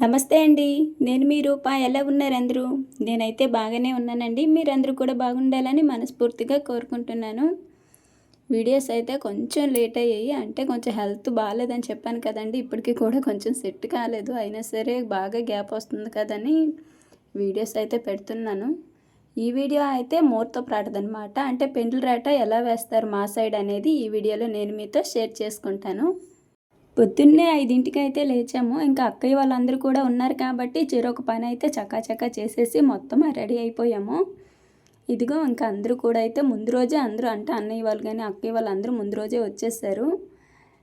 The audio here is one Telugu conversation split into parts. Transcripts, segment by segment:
నమస్తే అండి. నేను మీ రూప. ఎలా ఉన్నారు అందరూ నేనైతే బాగానే ఉన్నానండి. మీరందరూ కూడా బాగుండాలని మనస్ఫూర్తిగా కోరుకుంటున్నాను. వీడియోస్ అయితే కొంచెం లేట్ అయ్యాయి. అంటే కొంచెం హెల్త్ బాగాలేదని చెప్పాను కదండి. ఇప్పటికీ కూడా కొంచెం సెట్ కాలేదు. అయినా సరే బాగా గ్యాప్ వస్తుంది కదని వీడియోస్ అయితే పెడుతున్నాను. ఈ వీడియో అయితే మూర్తో ప్రాటదనమాట అంటే పెండ్లు రాట ఎలా వేస్తారు మా సైడ్ అనేది ఈ వీడియోలో నేను మీతో షేర్ చేసుకుంటాను. పొద్దున్నే ఐదింటికి అయితే లేచాము. ఇంకా అక్కయ్య వాళ్ళందరూ కూడా ఉన్నారు కాబట్టి చెరొక పని అయితే చకాచకా చేసేసి మొత్తం రెడీ అయిపోయాము. ఇదిగో ఇంకా అందరూ కూడా అయితే ముందు రోజే అందరూ అంటే అన్నయ్య వాళ్ళు కానీ అక్కయ్య వాళ్ళు అందరూ ముందు రోజే వచ్చేసారు.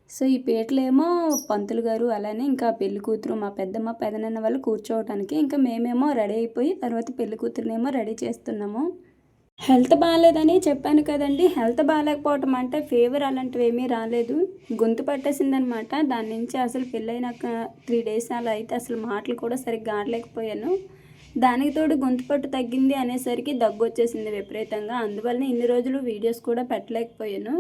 సో ఈ పీటలేమో పంతులు గారు అలానే ఇంకా పెళ్ళి కూతురు మా పెద్దమ్మ పెదనాన్న వాళ్ళు కూర్చోవటానికి ఇంకా మేమేమో రెడీ అయిపోయి తర్వాత పెళ్ళి కూతురునేమో రెడీ చేస్తున్నాము. హెల్త్ బాగాలేదని చెప్పాను కదండి. హెల్త్ బాగాలేకపోవటం అంటే ఫీవర్ అలాంటివి ఏమీ రాలేదు. గొంతు పట్టేసిందనమాట. దాని నుంచి అసలు పెళ్ళైనాక త్రీ డేస్ అలా అయితే అసలు మాటలు కూడా సరిగ్గా ఆడలేకపోయాను. దానికి తోడు గొంతు పట్టు తగ్గింది అనేసరికి దగ్గు వచ్చేసింది విపరీతంగా. అందువల్ల ఇన్ని రోజులు వీడియోస్ కూడా పెట్టలేకపోయాను.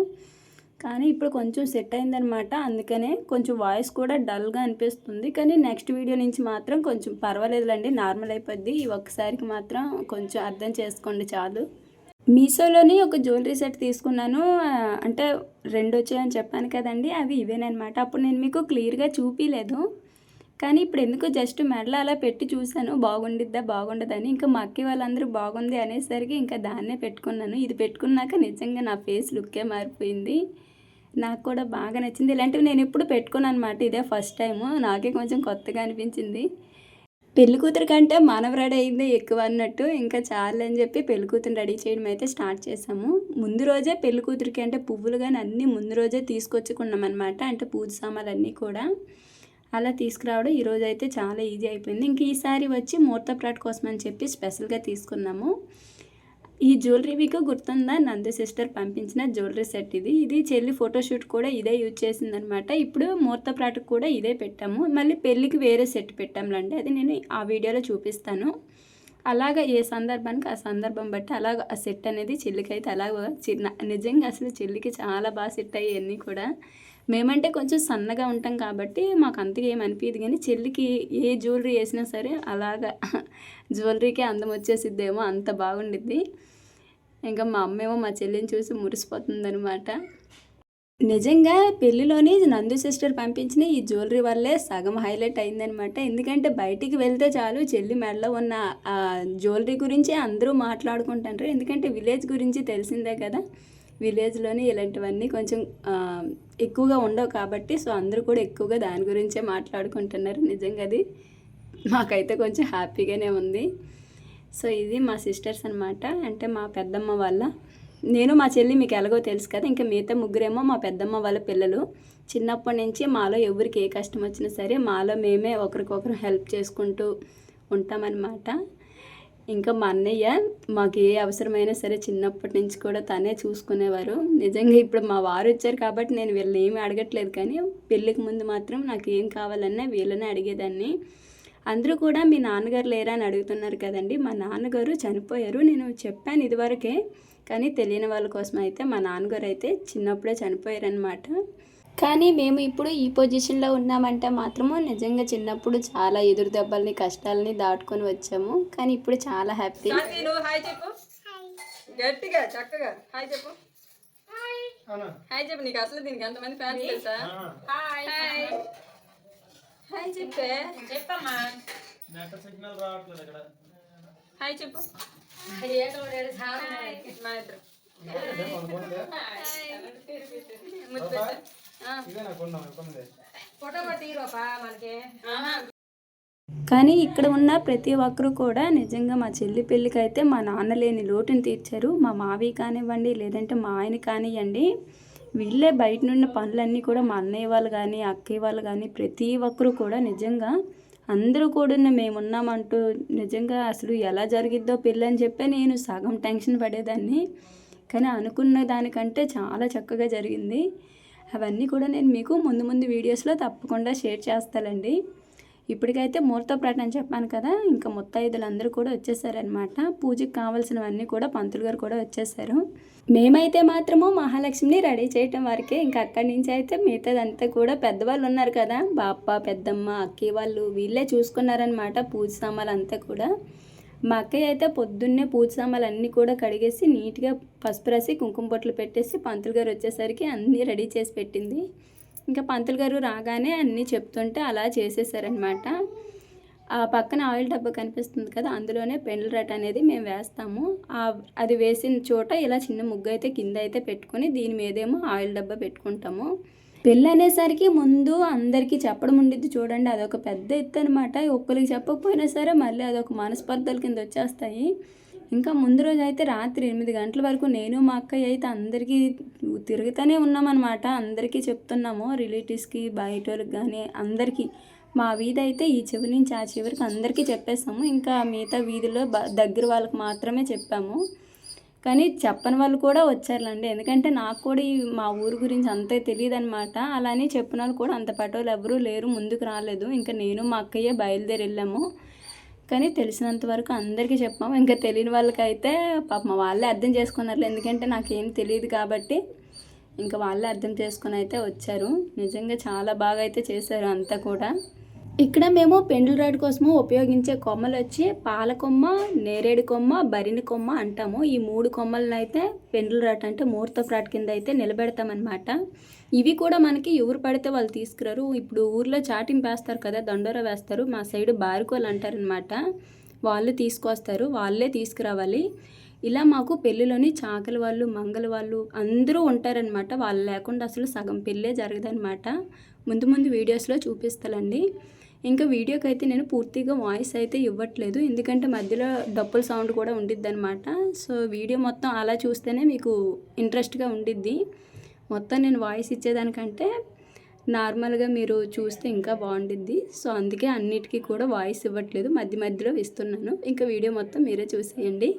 కానీ ఇప్పుడు కొంచెం సెట్ అయిందనమాట. అందుకనే కొంచెం వాయిస్ కూడా డల్గా అనిపిస్తుంది. కానీ నెక్స్ట్ వీడియో నుంచి మాత్రం కొంచెం పర్వాలేదులండి. నార్మల్ అయిపోద్ది. ఈ ఒక్కసారికి మాత్రం కొంచెం అర్థం చేసుకోండి చాలు. మీషోలోని ఒక జ్యువెలరీ సెట్ తీసుకున్నాను. అంటే రెండు వచ్చాయని చెప్పాను కదండి అవి ఇవేనమాట అప్పుడు నేను మీకు క్లియర్గా చూపించలేదు కానీ ఇప్పుడు ఎందుకో జస్ట్ మెడల అలా పెట్టి చూశాను. బాగుండిద్దా బాగుండదని ఇంకా మా అక్క వాళ్ళందరూ బాగుంది అనేసరికి ఇంకా దాన్నే పెట్టుకున్నాను. ఇది పెట్టుకున్నాక నిజంగా నా ఫేస్ లుక్కే మారిపోయింది. నాకు కూడా బాగా నచ్చింది. ఇలాంటివి నేను ఎప్పుడు పెట్టుకున్నాను అనమాట ఇదే ఫస్ట్ టైము. నాకే కొంచెం కొత్తగా అనిపించింది. పెళ్ళి కూతురు కంటే మనవ రెడీ అయిందే ఎక్కువ అన్నట్టు ఇంకా చాలు అని చెప్పి పెళ్ళి కూతురు రెడీ చేయడం అయితే స్టార్ట్ చేసాము ముందు రోజే పెళ్ళి కూతురికి అంటే పువ్వులు కానీ అన్నీ ముందు రోజే తీసుకొచ్చుకున్నాం అనమాట అంటే పూజ సామాన్లు అన్నీ కూడా. అలా తీసుకురావడం ఈరోజు అయితే చాలా ఈజీ అయిపోయింది. ఇంక ఈసారి వచ్చి ముహూర్త ప్రాట్ కోసం అని చెప్పి స్పెషల్గా తీసుకున్నాము. ఈ జ్యువెలరీ మీకు గుర్తుందా? నందు సిస్టర్ పంపించిన జ్యువెలరీ సెట్ ఇది. ఇది చెల్లి ఫోటోషూట్ కూడా ఇదే యూజ్ చేసిందనమాట. ఇప్పుడు ముహూర్త ప్రాట్ కూడా ఇదే పెట్టాము. మళ్ళీ పెళ్ళికి వేరే సెట్ పెట్టాములండి అది నేను ఆ వీడియోలో చూపిస్తాను. అలాగ ఏ సందర్భానికి ఆ సందర్భం బట్టి అలాగ ఆ సెట్ అనేది చెల్లికి అయితే అలాగ చిన్న నిజంగా అసలు చెల్లికి చాలా బాగా సెట్ అయ్యాయి అన్నీ కూడా. మేమంటే కొంచెం సన్నగా ఉంటాం కాబట్టి మాకు అంతగా ఏం అనిపించదు కానీ చెల్లికి ఏ జ్యువెలరీ వేసినా సరే అలాగా జ్యువెలరీకి అందం వచ్చేసిద్దేమో అంత బాగుండిద్ది. ఇంకా మా అమ్మేమో మా చెల్లిని చూసి మురిసిపోతుందనమాట నిజంగా పెళ్ళిలోని నందు సిస్టర్ పంపించిన ఈ జ్యువెలరీ వల్లే సగం హైలైట్ అయిందనమాట ఎందుకంటే బయటికి వెళ్తే చాలు చెల్లి మెడలో ఉన్న ఆ జ్యువెలరీ గురించి అందరూ మాట్లాడుకుంటారు ఎందుకంటే విలేజ్ గురించి తెలిసిందే కదా. విలేజ్లోని ఇలాంటివన్నీ కొంచెం ఎక్కువగా ఉండవు కాబట్టి సో అందరూ కూడా ఎక్కువగా దాని గురించే మాట్లాడుకుంటున్నారు. నిజంగా అది మాకైతే కొంచెం హ్యాపీగానే ఉంది. సో ఇది మా సిస్టర్స్ అనమాట అంటే మా పెద్దమ్మ వాళ్ళ నేను మా చెల్లి మీకు ఎలాగో తెలుసు కదా ఇంకా మిగతా ముగ్గురేమో మా పెద్దమ్మ వాళ్ళ పిల్లలు. చిన్నప్పటి నుంచి మాలో ఎవరికి ఏ కష్టం వచ్చినా సరే మాలో మేమే ఒకరికొకరు హెల్ప్ చేసుకుంటూ ఉంటామన్నమాట. ఇంకా మా అన్నయ్య మాకు ఏ అవసరమైనా సరే చిన్నప్పటి నుంచి కూడా తనే చూసుకునేవారు. నిజంగా ఇప్పుడు మా వారు వచ్చారు కాబట్టి నేను వీళ్ళని ఏమీ అడగట్లేదు కానీ పెళ్ళికి ముందు మాత్రం నాకు ఏం కావాలన్నా వీళ్ళనే అడిగేదాన్ని. అందరూ కూడా మీ నాన్నగారు లేరా అని అడుగుతున్నారు కదండి. మా నాన్నగారు చనిపోయారు. నేను చెప్పాను ఇదివరకే కానీ తెలియని వాళ్ళ కోసం అయితే మా నాన్నగారు అయితే చిన్నప్పుడే చనిపోయారనమాట కానీ మేము ఇప్పుడు ఈ పొజిషన్లో ఉన్నామంటే మాత్రము నిజంగా చిన్నప్పుడు చాలా ఎదురు దెబ్బల్ని కష్టాలని దాటుకొని వచ్చాము. కానీ ఇప్పుడు చాలా హ్యాపీ హాయ్ చెప్పు. గట్టిగా చక్కగా. హాయ్ చెప్పు. హాయ్ చెప్పు నీకు అసలు దీనికి ఎంతమంది ఫ్యాన్స్ తెలుసా? హాయ్. హాయ్. చెప్పే. చెప్పమ్మా. నెట్ సిగ్నల్ రావట్లేదు ఇక్కడ. హాయ్ చెప్పు. మా ఇద్దరు. ముద్దు కానీ ఇక్కడ ఉన్న ప్రతి ఒక్కరు కూడా నిజంగా మా చెల్లి పెళ్ళికి అయితే మా నాన్న లేని లోటుని తీర్చారు. మా మావి కానివ్వండి లేదంటే మా ఆయన కానివ్వండి వీళ్ళే బయట నుండి పనులన్నీ కూడా మా అన్నయ్య వాళ్ళు కానీ అక్కయ్య వాళ్ళు కానీ ప్రతి ఒక్కరు కూడా నిజంగా అందరూ కూడా మేమున్నామంటూ నిజంగా అసలు ఎలా జరిగిద్దో పెళ్ళి అని చెప్పి నేను సగం టెన్షన్ పడేదాన్ని. కానీ అనుకున్న దానికంటే చాలా చక్కగా జరిగింది. అవన్నీ కూడా నేను మీకు ముందు ముందు వీడియోస్లో తప్పకుండా షేర్ చేస్తానండి. ఇప్పటికైతే ముహూర్తప్రాట్ అని చెప్పాను కదా ఇంకా ముత్తైదులు అందరూ కూడా వచ్చేసారనమాట పూజకి కావాల్సినవన్నీ కూడా పంతులు గారు కూడా వచ్చేసారు. మేమైతే మాత్రము మహాలక్ష్మిని రెడీ చేయటం వరకే ఇంకా అక్కడి నుంచి అయితే మిగతాదంతా కూడా పెద్దవాళ్ళు ఉన్నారు కదా బాప్ప పెద్దమ్మ అక్కయ్య వాళ్ళు వీళ్ళే చూసుకున్నారనమాట పూజ సామాన్లు అంతా కూడా. మా అక్కయ్య అయితే పొద్దున్నే పూజ సామాన్లు అన్నీ కూడా కడిగేసి నీట్గా పసుపు రాసి కుంకుమ బొట్లు పెట్టేసి పంతులు గారు వచ్చేసరికి అన్నీ రెడీ చేసి పెట్టింది. ఇంకా పంతులు గారు రాగానే అన్నీ చెప్తుంటే అలా చేసేసారనమాట ఆ పక్కన ఆయిల్ డబ్బా కనిపిస్తుంది కదా అందులోనే పెండ్ల రట్ అనేది మేము వేస్తాము. అది వేసిన చోట ఇలా చిన్న ముగ్గు అయితే కింద అయితే పెట్టుకొని దీని మీదేమో ఆయిల్ డబ్బా పెట్టుకుంటాము. పెళ్ళి అనేసరికి ముందు అందరికీ చెప్పడం ఉండిద్ది. చూడండి అదొక పెద్ద ఎత్తు అనమాట ఒక్కరికి చెప్పకపోయినా సరే మళ్ళీ అదొక మనస్పర్ధల కింద వచ్చేస్తాయి. ఇంకా ముందు రోజు అయితే రాత్రి ఎనిమిది గంటల వరకు నేను మా అక్కయ్య అయితే అందరికీ తిరుగుతూనే ఉన్నామన్నమాట. అందరికీ చెప్తున్నాము రిలేటివ్స్కి బయట వాళ్ళకి కానీ అందరికీ. మా వీధి అయితే ఈ చివరి నుంచి ఆ చివరికి అందరికీ చెప్పేస్తాము. ఇంకా మిగతా వీధిలో దగ్గర వాళ్ళకి మాత్రమే చెప్పాము. కానీ చెప్పని వాళ్ళు కూడా వచ్చారులండి. ఎందుకంటే నాకు కూడా ఈ మా ఊరు గురించి అంతే తెలియదు అనమాట అలానే చెప్పిన వాళ్ళు కూడా అంత పటోలు ఎవరూ లేరు ముందుకు రాలేదు. ఇంకా నేను మా అక్కయ్య బయలుదేరి వెళ్ళాము. కానీ తెలిసినంత వరకు అందరికీ చెప్పాము. ఇంకా తెలియని వాళ్ళకైతే పాపం వాళ్ళే అర్థం చేసుకున్నారు. ఎందుకంటే నాకేం తెలియదు కాబట్టి ఇంకా వాళ్ళే అర్థం చేసుకుని అయితే వచ్చారు. నిజంగా చాలా బాగా అయితే చేశారు అంతా కూడా. ఇక్కడ మేము పెండ్ల రాడ్ కోసము ఉపయోగించే కొమ్మలు వచ్చి పాల కొమ్మ నేరేడు కొమ్మ బరిని కొమ్మ అంటాము. ఈ మూడు కొమ్మలను అయితే పెండ్ల రాట్ అంటే మూర్త ఫ్రాట్ కింద అయితే నిలబెడతామన్నమాట. ఇవి కూడా మనకి ఎవరు పడితే వాళ్ళు తీసుకురారు. ఇప్పుడు ఊర్లో చాటింపు వేస్తారు కదా దండోర వేస్తారు. మా సైడ్ బారుకోలు అంటారనమాట వాళ్ళు తీసుకొస్తారు వాళ్ళే తీసుకురావాలి. ఇలా మాకు పెళ్ళిలోని చాకలి వాళ్ళు మంగళ వాళ్ళు అందరూ ఉంటారనమాట వాళ్ళు లేకుండా అసలు సగం పెళ్ళే జరగదనమాట ముందు ముందు వీడియోస్లో చూపిస్తానండి. ఇంకా వీడియోకి అయితే నేను పూర్తిగా వాయిస్ అయితే ఇవ్వట్లేదు. ఎందుకంటే మధ్యలో డప్పుల సౌండ్ కూడా ఉండిద్ది అనమాట సో వీడియో మొత్తం అలా చూస్తేనే మీకు ఇంట్రెస్ట్గా ఉండిద్ది. మొత్తం నేను వాయిస్ ఇచ్చేదానికంటే నార్మల్గా మీరు చూస్తే ఇంకా బాగుండిద్ది. సో అందుకే అన్నిటికీ కూడా వాయిస్ ఇవ్వట్లేదు. మధ్య మధ్యలో ఇస్తున్నాను ఇంకా వీడియో మొత్తం మీరే చూసేయండి.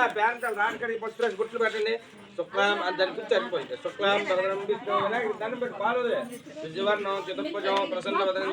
అమ్మ బ్యాంకులు రాడకడి పసుపు గుట్లు పెట్టండి. శుక్లాం అని దాని గురించి సరిపోయింది శుక్లాం భద్రం విష్ణు వినాయకుడి దండం పెట్టి పాలుదే శివన్నో చతుర్భుజం ప్రసన్న వదనం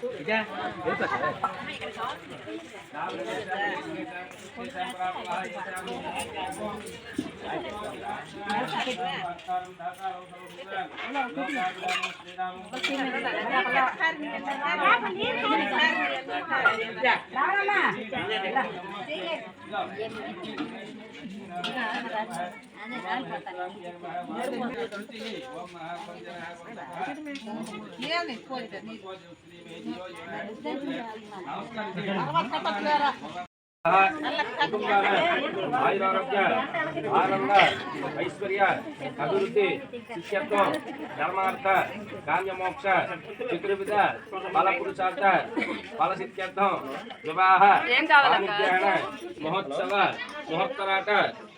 పూజ పూజ చేయండి వినాయకుడి లక్ష్మీనారాయణాభ్యే నమః ఉమామహేశ్వరాభ్యే నమః వాణి యజ్ఞభ్యే నమః నమస్కారం కుటుంబాన ఆయురారోగ్య ఆనంద ఐశ్వర్య అభివృద్ధి శిష్యత్వం ధర్మార్థ కామ్యమోక్ష చతుర్విధ ఫల పురుషార్థ ఫల సిద్ధ్యర్థం వివాహ మహోత్సవ మహోత్తరాట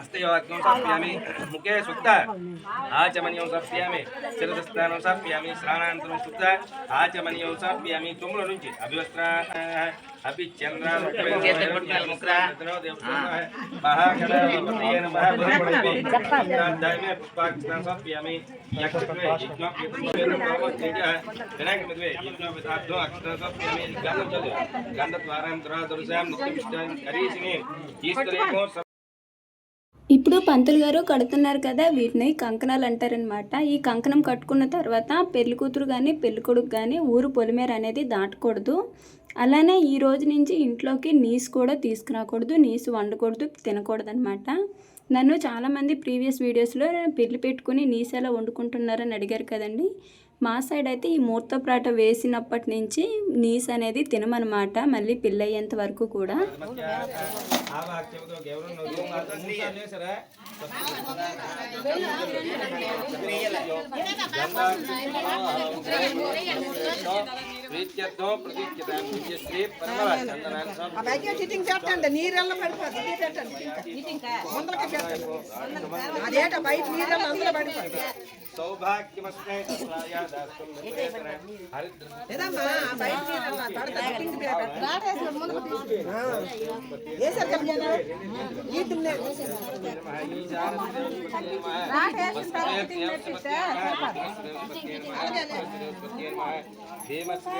హస్తయోగ్యం సప్యామి ముఖే శుద్ధ ఆచమనీయం సప్యామి శిరస్థానం సప్యామి స్నానాంతరం శుద్ధ ఆచమనీయం సప్యామి తుమ్ముల నుంచి అభివస్త్ర అభిచంద్ర మహాగణపతయే నమః పుష్పాధ్యాయమే పుష్పాక్షరం సప్యామి యక్షత్వే వినాయక మధ్వే యజ్ఞోపితార్థో అక్షరం సప్యామి గంధం చదు గంధద్వారం దురాదురుషాం నిత్యమిష్టాం కరీసిని ఈశ్వరేమో ఇప్పుడు పంతులు గారు కడుతున్నారు కదా వీటిని కంకణాలు అంటారనమాట ఈ కంకణం కట్టుకున్న తర్వాత పెళ్ళి కూతురు కానీ పెళ్ళి కొడుకు కానీ ఊరు పొలిమేర అనేది దాటకూడదు. అలానే ఈ రోజు నుంచి ఇంట్లోకి నీసు కూడా తీసుకురాకూడదు నీసు వండకూడదు తినకూడదు అనమాట నన్ను చాలామంది ప్రీవియస్ వీడియోస్లో పెళ్ళి పెట్టుకుని నీసు ఎలా వండుకుంటున్నారని అడిగారు కదండి. మా సైడ్ అయితే ఈ మూర్తప్రాట వేసినప్పటి నుంచి నీసు అనేది తినమనమాట మళ్ళీ పిల్లయ్యేంత వరకు కూడా. ప్రీత్యర్థం చందనాన్ని ఆ బైక్ చిటింగ్ పెట్టండి నీరెల్ల పడిపోతుంది ఇది పెట్టండి. ముందరకి పెట్టండి అదేట బయట నీరెల్ల అందులో పడిపోతుంది సౌభాగ్యమస్మై తస్రాయ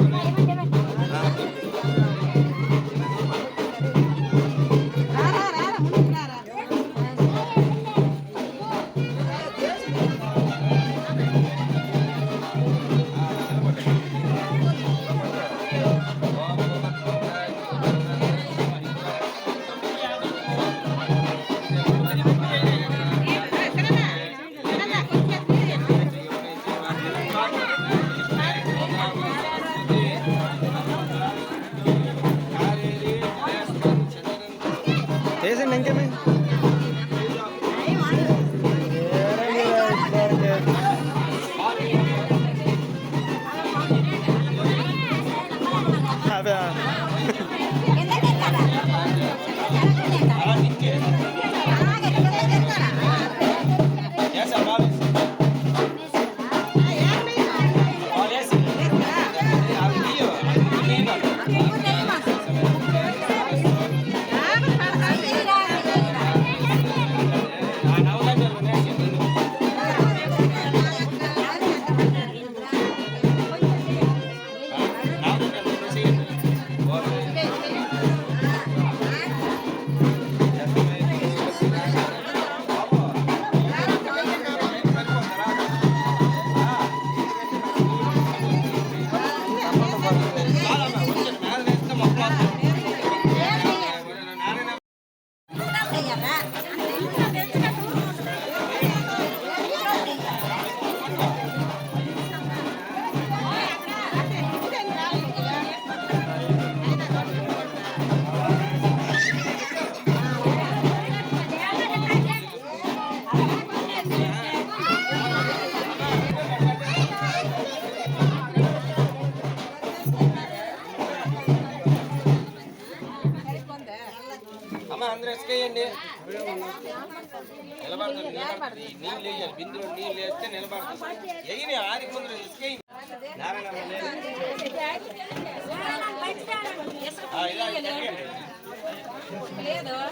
ఎగిరి ఆరి ముందు.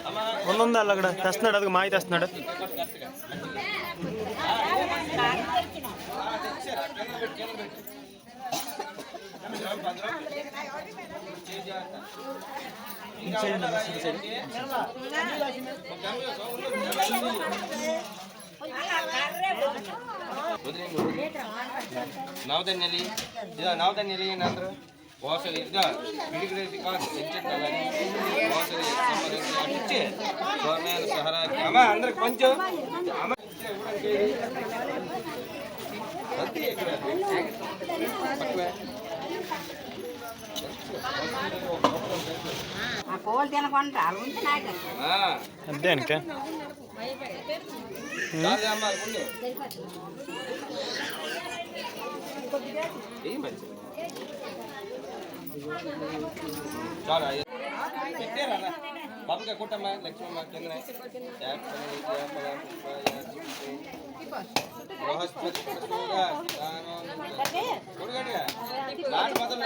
అమ్మా, ఉందా అక్కడ? తెస్తున్నాడు? అది మాయి తెస్తున్నాడు. నవదన్యలి ఇదో నవదన్యలి అందరూ ఓసలి ఇదో పిడిగిరేసి కాదు తెచ్చేద్దామని ఓసలి సంబంధించి అటు ఇచ్చే సోమేన సహరా అమ్మ అందరికి కొంచెం అమ్మ ఇచ్చే, ఇవ్వడానికి. వద్దు ఇక్కడ. పక్కవే. ఆ కోళ్ళు తినకుండా ఉంటే నాకు ఆ, అంతే అనక చాలు అమ్మ, ఉండు. ఏం మంచిది చాలా పెట్టారా బాబుగా కుట్టమ్మా లక్ష్మమ్మ కింద బృహస్పతి ప్రసూగా దానం చూడగండిగా నాటి మొదలు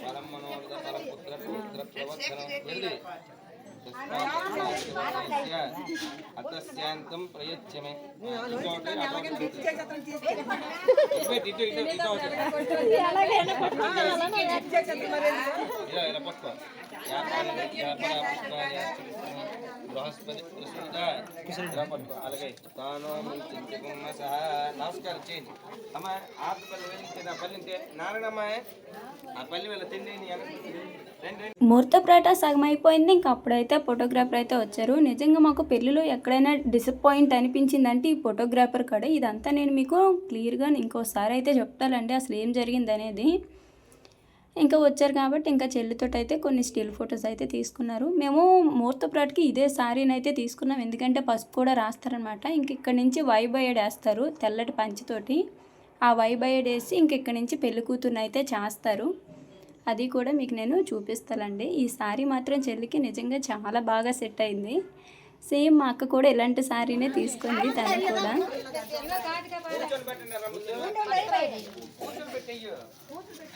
ఫలం మనోరథ ఫలం పుత్ర పుత్ర ప్రవర్తనం వెళ్ళి అతస్యాంతం ప్రయత్యమే. ఇలా ఇలా పట్టుకో బృహస్పతి అలాగే తాను సహా నమస్కారం చేయండి. అమ్మ ఆపల్లి వెళ్ళి ఆ పల్లి ఉంటే ఆ పల్లి వెళ్ళ తిండి ముహూర్తప్రాట సగం అయిపోయింది ఇంకా అప్పుడైతే ఫోటోగ్రాఫర్ అయితే వచ్చారు. నిజంగా మాకు పెళ్ళిలో ఎక్కడైనా డిసప్పాయింట్ అనిపించిందంటే ఈ ఫోటోగ్రాఫర్ కాడ. ఇదంతా నేను మీకు క్లియర్గా ఇంకోసారి అయితే చెప్తానండి. అసలు ఏం జరిగింది అనేది ఇంకా వచ్చారు కాబట్టి ఇంకా చెల్లితో అయితే కొన్ని స్టిల్ ఫొటోస్ అయితే తీసుకున్నారు. మేము ముహూర్తప్రాట్కి ఇదే శారీని అయితే తీసుకున్నాం. ఎందుకంటే పసుపు కూడా రాస్తారనమాట ఇంక ఇక్కడ నుంచి వైబయడ్ వేస్తారు తెల్లటి పంచితోటి. ఆ వైబయడ్ వేసి ఇంక ఇక్కడ నుంచి పెళ్ళి కూతుర్ని అయితే చేస్తారు. అది కూడా మీకు నేను చూపిస్తానండి. ఈ శారీ మాత్రం చెల్లికి నిజంగా చాలా బాగా సెట్ అయింది. సేమ్ మా అక్క కూడా ఇలాంటి శారీనే తీసుకుంది తను కూడా.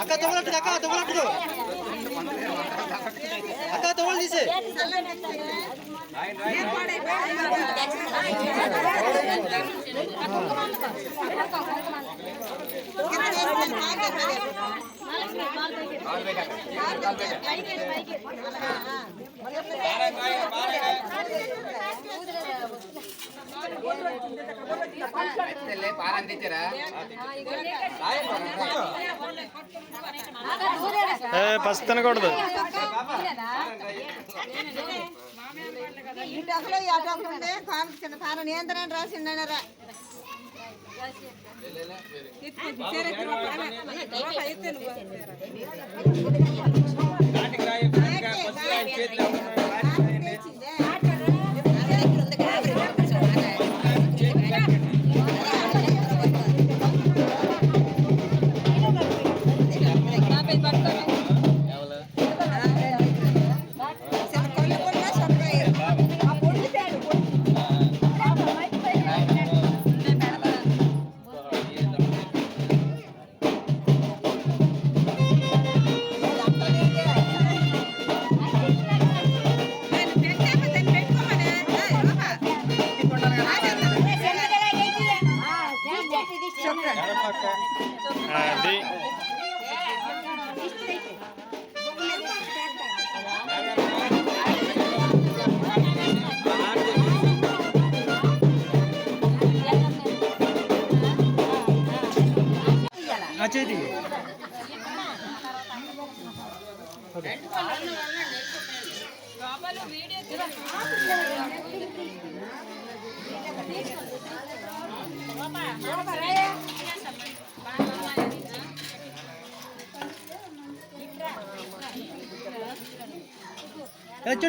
అక్క తొగలట్టు అక్క తొగలట్టు అక్క తొగలు తీసే ఏ పసి తినకూడదు. ఇటు అసలు అటు అసలు ఉండే కాలు చిన్న నియంత్రణ రాసిండనరా చేతిలో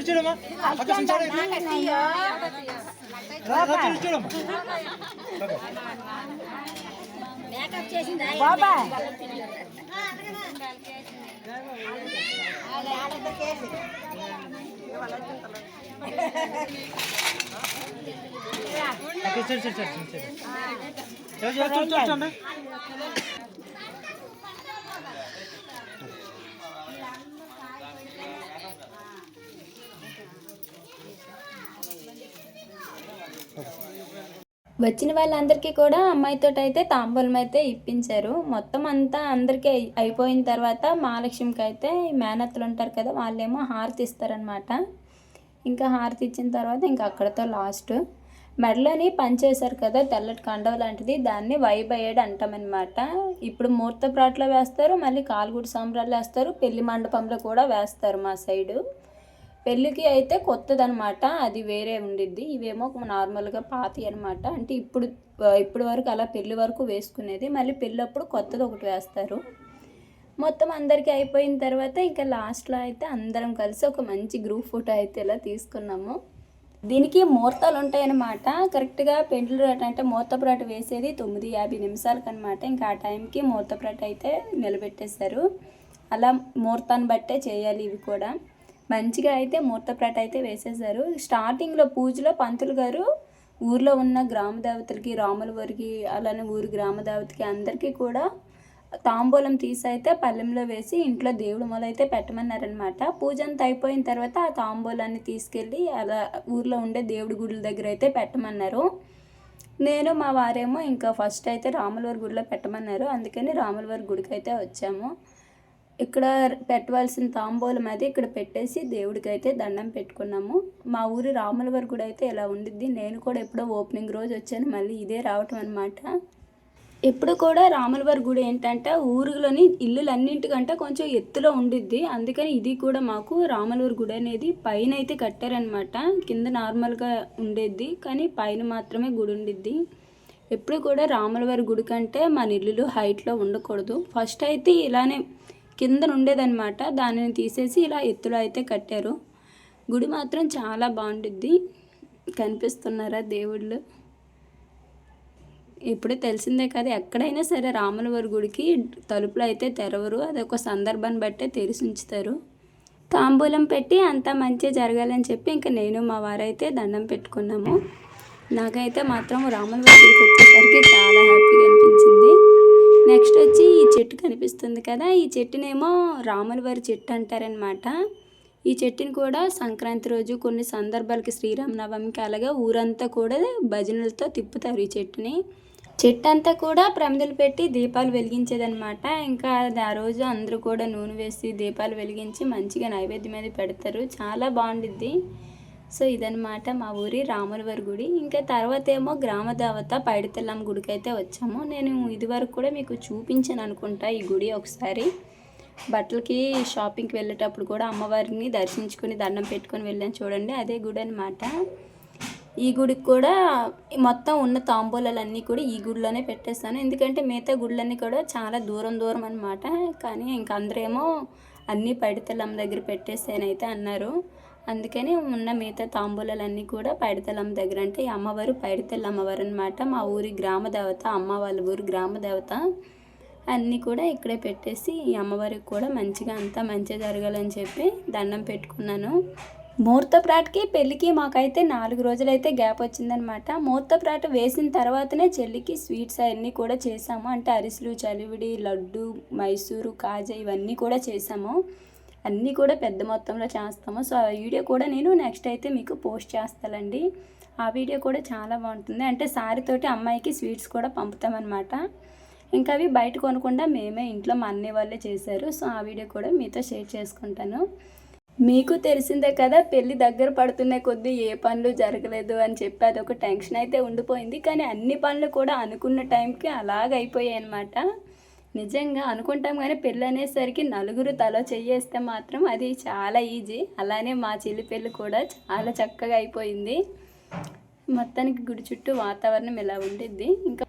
చూడమ్మా అక్క సంచారం ఇటు. రా, రా, చూడు చూడమ్మా ఓకే. ఓకే, చూడు చూడు చూడు చూడు చూడు. చూడు, చూడు, చూడు, చూడు, చూడండి. వచ్చిన వాళ్ళందరికీ కూడా అమ్మాయితో అయితే తాంబూలం అయితే ఇప్పించారు. మొత్తం అంతా అందరికీ అయిపోయిన తర్వాత మహాలక్ష్మికి అయితే మేనత్తలు ఉంటారు కదా వాళ్ళేమో హారతి ఇస్తారనమాట ఇంకా హారతి ఇచ్చిన తర్వాత ఇంకా అక్కడతో లాస్ట్. మెడలోని పనిచేశారు కదా తెల్లటి కండవ లాంటిది దాన్ని వైబయ్యేడు అంటామన్నమాట. ఇప్పుడు ముహూర్త ప్రాట్లో వేస్తారు మళ్ళీ కాలుగుడి సాంబ్రాలు వేస్తారు పెళ్ళి మండపంలో కూడా వేస్తారు మా సైడు. పెళ్ళికి అయితే కొత్తదనమాట. అది వేరే ఉండిద్ది. ఇవేమో నార్మల్గా పాతి అనమాట. అంటే ఇప్పుడు ఇప్పుడు వరకు అలా పెళ్ళి వరకు వేసుకునేది. మళ్ళీ పెళ్ళప్పుడు కొత్తది ఒకటి వేస్తారు. మొత్తం అందరికీ అయిపోయిన తర్వాత ఇంకా లాస్ట్లో అయితే అందరం కలిసి ఒక మంచి గ్రూప్ ఫోటో అయితే ఇలా తీసుకున్నాము. దీనికి ముహూర్తాలు ఉంటాయన్నమాట. కరెక్ట్గా పెండ్లు అంటే ముహూర్తపురాట వేసేది తొమ్మిది యాభై నిమిషాలకు అనమాట ఇంకా ఆ టైంకి ముహూర్తపురాట అయితే నిలబెట్టేశారు. అలా ముహూర్తాన్ని బట్టే చేయాలి ఇవి కూడా. మంచిగా అయితే ముహూర్తప్రాట అయితే వేసేసారు స్టార్టింగ్లో పూజలో పంతులు గారు ఊర్లో ఉన్న గ్రామ దేవతలకి రాముల వారికి అలానే ఊరి గ్రామ దేవతకి అందరికీ కూడా తాంబూలం తీసి అయితే పళ్ళెంలో వేసి ఇంట్లో దేవుడి మొదలు అయితే పెట్టమన్నారనమాట పూజ అంతా అయిపోయిన తర్వాత ఆ తాంబూలాన్ని తీసుకెళ్ళి అలా ఊర్లో ఉండే దేవుడి గుడుల దగ్గర అయితే పెట్టమన్నారు. నేను మా వారేమో ఇంకా ఫస్ట్ అయితే రాములవారి గుడిలో పెట్టమన్నారు. అందుకని రాములవారి గుడికి అయితే వచ్చాము. ఇక్కడ పెట్టవలసిన తాంబూలం అది ఇక్కడ పెట్టేసి దేవుడికి అయితే దండం పెట్టుకున్నాము. మా ఊరి రాములవారి గుడి అయితే ఇలా ఉండిద్ది. నేను కూడా ఎప్పుడో ఓపెనింగ్ రోజు వచ్చాను. మళ్ళీ ఇదే రావటం అనమాట ఎప్పుడు కూడా రాములవారి గుడి ఏంటంటే ఊరిలోని ఇల్లులన్నింటికంటే కొంచెం ఎత్తులో ఉండిద్ది. అందుకని ఇది కూడా మాకు రాములవారి గుడి అనేది పైన అయితే కట్టారనమాట కింద నార్మల్గా ఉండేది. కానీ పైన మాత్రమే గుడి ఉండిద్ది. ఎప్పుడు కూడా రాములవారి గుడి కంటే మన ఇల్లులు హైట్లో ఉండకూడదు. ఫస్ట్ అయితే ఇలానే కింద ఉండేదన్నమాట దానిని తీసేసి ఇలా ఎత్తులో అయితే కట్టారు. గుడి మాత్రం చాలా బాగుంటుంది కనిపిస్తున్నారా దేవుళ్ళు? ఇప్పుడు తెలిసిందే కదా ఎక్కడైనా సరే రాములవారి గుడికి తలుపులు అయితే తెరవరు. అదొక సందర్భాన్ని బట్టే తెరిచి ఉంచుతారు. తాంబూలం పెట్టి అంతా మంచిగా జరగాలని చెప్పి ఇంకా నేను మా వారైతే దండం పెట్టుకున్నాము. నాకైతే మాత్రం రాములవారి గుడికి వచ్చేసరికి చాలా హ్యాపీగా అనిపించింది. నెక్స్ట్ వచ్చి ఈ చెట్టు కనిపిస్తుంది కదా ఈ చెట్టునేమో రాముల వారి చెట్టు అంటారనమాట ఈ చెట్టుని కూడా సంక్రాంతి రోజు కొన్ని సందర్భాలకి శ్రీరామనవమికి అలాగే ఊరంతా కూడా భజనలతో తిప్పుతారు ఈ చెట్టుని. చెట్టు అంతా కూడా ప్రమిదలు పెట్టి దీపాలు వెలిగించేదనమాట ఇంకా అది ఆ రోజు అందరూ కూడా నూనె వేసి దీపాలు వెలిగించి మంచిగా నైవేద్యం మీద పెడతారు. చాలా బాగుండిద్ది. సో ఇదనమాట మా ఊరి రాములవారి గుడి. ఇంకా తర్వాత ఏమో గ్రామ దేవత పైడితెల్లమ్మ గుడికి అయితే వచ్చాము. నేను ఇదివరకు కూడా మీకు చూపించాను అనుకుంటా ఈ గుడి ఒకసారి. బట్టలకి షాపింగ్కి వెళ్ళేటప్పుడు కూడా అమ్మవారిని దర్శించుకుని దండం పెట్టుకొని వెళ్ళాను చూడండి. అదే గుడి అనమాట ఈ గుడికి కూడా మొత్తం ఉన్న తాంబూలాలన్నీ కూడా ఈ గుడిలోనే పెట్టేస్తాను ఎందుకంటే మిగతా గుళ్ళన్నీ కూడా చాలా దూరం దూరం అనమాట కానీ ఇంక అందరేమో అన్నీ పైడితెల్లమ్మ దగ్గర పెట్టేసానైతే అన్నారు. అందుకనే ఉన్న మిగతా తాంబూలాలన్నీ కూడా పైడితల్లమ్మ దగ్గర. అంటే ఈ అమ్మవారు పైడితల్లి అమ్మవారు అనమాట మా ఊరి గ్రామ దేవత అమ్మ వాళ్ళ ఊరి గ్రామ దేవత. అన్నీ కూడా ఇక్కడే పెట్టేసి ఈ అమ్మవారికి కూడా మంచిగా అంతా మంచిగా జరగాలని చెప్పి దండం పెట్టుకున్నాను. ముహూర్తప్రాట్కి పెళ్ళికి మాకైతే నాలుగు రోజులైతే గ్యాప్ వచ్చిందనమాట ముహూర్తప్రాట్ వేసిన తర్వాతనే చెల్లికి స్వీట్స్ అవన్నీ కూడా చేసాము. అంటే అరిసెలు చలివిడి లడ్డు మైసూరు కాజా ఇవన్నీ కూడా చేసాము. అన్నీ కూడా పెద్ద మొత్తంలో చేస్తాము. సో ఆ వీడియో కూడా నేను నెక్స్ట్ అయితే మీకు పోస్ట్ చేస్తానండి. ఆ వీడియో కూడా చాలా బాగుంటుంది. అంటే సారీతోటి అమ్మాయికి స్వీట్స్ కూడా పంపుతామన్నమాట. ఇంకా అవి బయట కొనకుండా మేమే ఇంట్లో మా అన్నయ్య వాళ్ళే చేశారు. సో ఆ వీడియో కూడా మీతో షేర్ చేసుకుంటాను. మీకు తెలిసిందే కదా పెళ్ళి దగ్గర పడుతున్న కొద్దీ ఏ పనులు జరగలేదు అని చెప్పి అదొక టెన్షన్ అయితే ఉండిపోయింది. కానీ అన్ని పనులు కూడా అనుకున్న టైంకి అలాగ అయిపోయాయి అనమాట నిజంగా అనుకుంటాం కానీ పెళ్ళి అనేసరికి నలుగురు తలో చెయ్యేస్తే మాత్రం అది చాలా ఈజీ. అలానే మా చెల్లి పెళ్ళి కూడా చాలా చక్కగా అయిపోయింది. మొత్తానికి గుడి చుట్టూ వాతావరణం ఇలా ఉండిద్ది. ఇంకా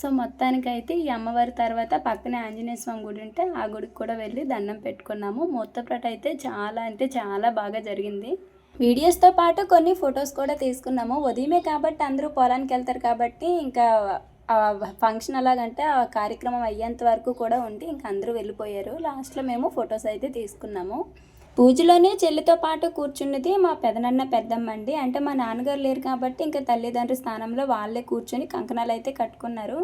సో మొత్తానికైతే ఈ అమ్మవారి తర్వాత పక్కనే ఆంజనేయ స్వామి గుడి ఉంటే ఆ గుడికి కూడా వెళ్ళి దండం పెట్టుకున్నాము. మూర్తప్రాట అయితే చాలా అంటే చాలా బాగా జరిగింది. వీడియోస్తో పాటు కొన్ని ఫొటోస్ కూడా తీసుకున్నాము. ఉదయమే కాబట్టి అందరూ పొలానికి వెళ్తారు కాబట్టి ఇంకా ఫంక్షన్ ఎలాగంటే ఆ కార్యక్రమం అయ్యేంత వరకు కూడా ఉండి ఇంకా అందరూ వెళ్ళిపోయారు. లాస్ట్లో మేము ఫొటోస్ అయితే తీసుకున్నాము. పూజలోనే చెల్లితో పాటు కూర్చున్నది మా పెదనన్న పెద్దమ్మ అండి. అంటే మా నాన్నగారు లేరు కాబట్టి ఇంకా తల్లిదండ్రి స్థానంలో వాళ్ళే కూర్చొని కంకణాలు అయితే కట్టుకున్నారు.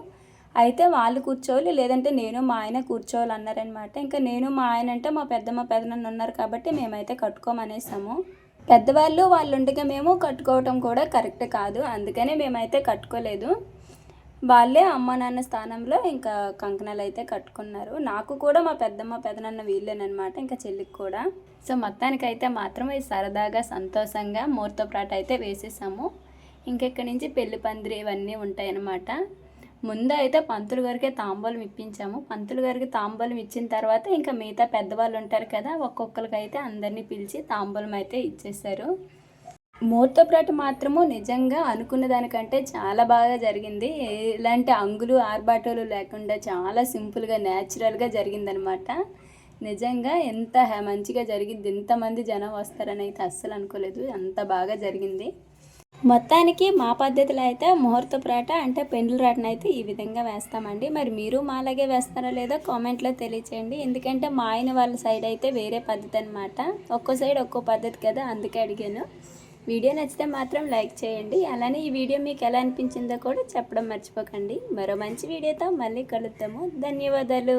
అయితే వాళ్ళు కూర్చోవాలి లేదంటే నేను మా ఆయన కూర్చోవాలి అన్నారనమాట ఇంకా నేను మా ఆయన అంటే మా పెద్దమ్మ పెదనన్న ఉన్నారు కాబట్టి మేమైతే కట్టుకోమనేసాము. పెద్దవాళ్ళు వాళ్ళు ఉండగా మేము కట్టుకోవటం కూడా కరెక్ట్ కాదు. అందుకనే మేమైతే కట్టుకోలేదు. వాళ్ళే అమ్మ నాన్న స్థానంలో ఇంకా కంకణాలు అయితే కట్టుకున్నారు. నాకు కూడా మా పెద్దమ్మ పెదనాన్న వీళ్ళేనమాట ఇంకా చెల్లికి కూడా. సో మొత్తానికైతే మాత్రం ఇది సరదాగా సంతోషంగా ముహూర్తప్రాట అయితే వేసేసాము. ఇంకెక్కడి నుంచి పెళ్ళి పందిరి ఇవన్నీ ఉంటాయన్నమాట. ముందు అయితే పంతులు గారికే తాంబూలం ఇప్పించాము. పంతులు గారికి తాంబూలం ఇచ్చిన తర్వాత ఇంకా మిగతా పెద్దవాళ్ళు ఉంటారు కదా ఒక్కొక్కరికి అయితే అందరినీ పిలిచి తాంబూలం అయితే ఇచ్చేసారు ముహూర్తప్రాట మాత్రము నిజంగా అనుకున్న దానికంటే చాలా బాగా జరిగింది. ఎలాంటి అంగులు ఆర్భాటాలు లేకుండా చాలా సింపుల్గా న్యాచురల్గా జరిగిందనమాట నిజంగా ఎంత మంచిగా జరిగింది ఎంతమంది జనం వస్తారని అయితే అస్సలు అనుకోలేదు. అంత బాగా జరిగింది. మొత్తానికి మా పద్ధతిలో అయితే ముహూర్తప్రాట అంటే పెండ్ల రాటను అయితే ఈ విధంగా వేస్తామండి. మరి మీరు మాలాగే వేస్తారో లేదో కామెంట్లో తెలియచేయండి. ఎందుకంటే మా ఆయన వాళ్ళ సైడ్ అయితే వేరే పద్ధతి అనమాట ఒక్కో సైడ్ ఒక్కో పద్ధతి కదా అందుకే అడిగాను. వీడియో నచ్చితే మాత్రం లైక్ చేయండి. అలానే ఈ వీడియో మీకు ఎలా అనిపించిందో కూడా చెప్పడం మర్చిపోకండి. మరో మంచి వీడియోతో మళ్ళీ కలుద్దాము. ధన్యవాదాలు.